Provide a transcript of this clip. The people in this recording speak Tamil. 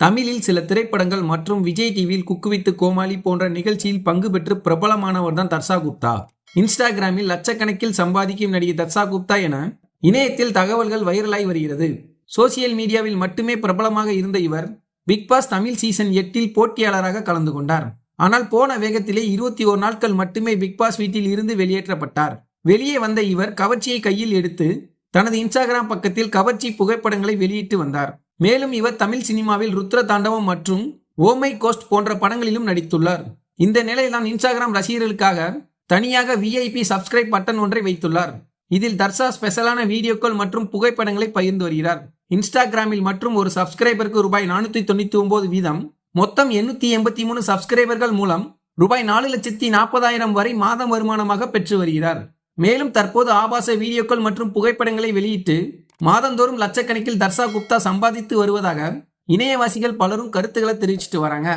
தமிழில் சில திரைப்படங்கள் மற்றும் விஜய் டிவியில் குக்குவித்து கோமாளி போன்ற நிகழ்ச்சியில் பங்கு பெற்று பிரபலமானவர் தான் தர்ஷா குப்தா. இன்ஸ்டாகிராமில் லட்சக்கணக்கில் சம்பாதிக்கும் நடிகை தர்ஷா குப்தா என இணையத்தில் தகவல்கள் வைரலாகி வருகிறது. சோசியல் மீடியாவில் மட்டுமே பிரபலமாக இருந்த இவர் பிக் பாஸ் தமிழ் சீசன் எட்டில் போட்டியாளராக கலந்து கொண்டார். ஆனால் போன வேகத்திலே இருபத்தி ஓர் நாட்கள் மட்டுமே பிக் பாஸ் வீட்டில் இருந்து வெளியேற்றப்பட்டார். வெளியே வந்த இவர் கவர்ச்சியை கையில் எடுத்து தனது இன்ஸ்டாகிராம் பக்கத்தில் கவர்ச்சி புகைப்படங்களை வெளியிட்டு வந்தார். மேலும் இவர் தமிழ் சினிமாவில் ருத்ர தாண்டவம் மற்றும் oh ஓமை கோஸ்ட் போன்ற படங்களிலும் நடித்துள்ளார். இந்த நிலையில்தான் இன்ஸ்டாகிராம் ரசிகர்களுக்காக தனியாக விஐபி சப்ஸ்கிரைப் பட்டன் ஒன்றை வைத்துள்ளார். இதில் தர்ஷா ஸ்பெஷலான வீடியோக்கள் மற்றும் புகைப்படங்களை பகிர்ந்து வருகிறார். இன்ஸ்டாகிராமில் மற்றும் ஒரு சப்ஸ்கிரைபருக்கு ரூபாய் நானூத்தி தொண்ணூற்றி ஒன்பது வீதம் மொத்தம் எண்ணூற்றி எண்பத்தி மூணு சப்ஸ்கிரைபர்கள் மூலம் ரூபாய் நாலு லட்சத்தி நாற்பதாயிரம் வரை மாதம் வருமானமாக பெற்று வருகிறார். மேலும் தற்போது ஆபாச வீடியோக்கள் மற்றும் புகைப்படங்களை வெளியிட்டு மாதந்தோறும் லட்சக்கணக்கில் தர்ஷா குப்தா சம்பாதித்து வருவதாக இணையவாசிகள் பலரும் கருத்துக்களை தெரிவிச்சிட்டு வராங்க.